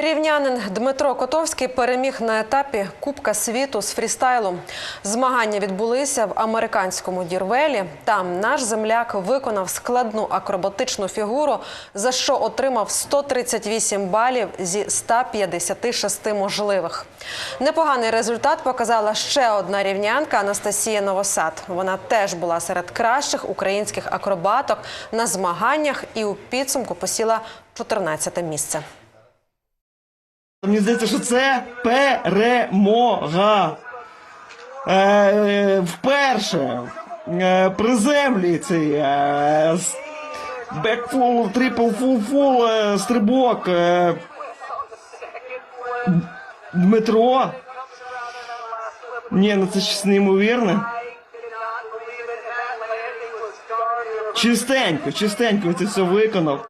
Рівнянин Дмитро Котовський переміг на етапі Кубка світу з фрістайлу. Змагання відбулися в американському Дірвелі. Там наш земляк виконав складну акробатичну фігуру, за що отримав 138 балів зі 156 можливих. Непоганий результат показала ще одна рівнянка Анастасія Новосад. Вона теж була серед кращих українських акробаток на змаганнях і у підсумку посіла 14 місце. Мені здається, що це перемога. Е, вперше е, при землі цей е, бекфул, трипл фул фул е, стрибок. Е, Дмитро. Ні, ну це щось неймовірне. Чистенько, чистенько це все виконав.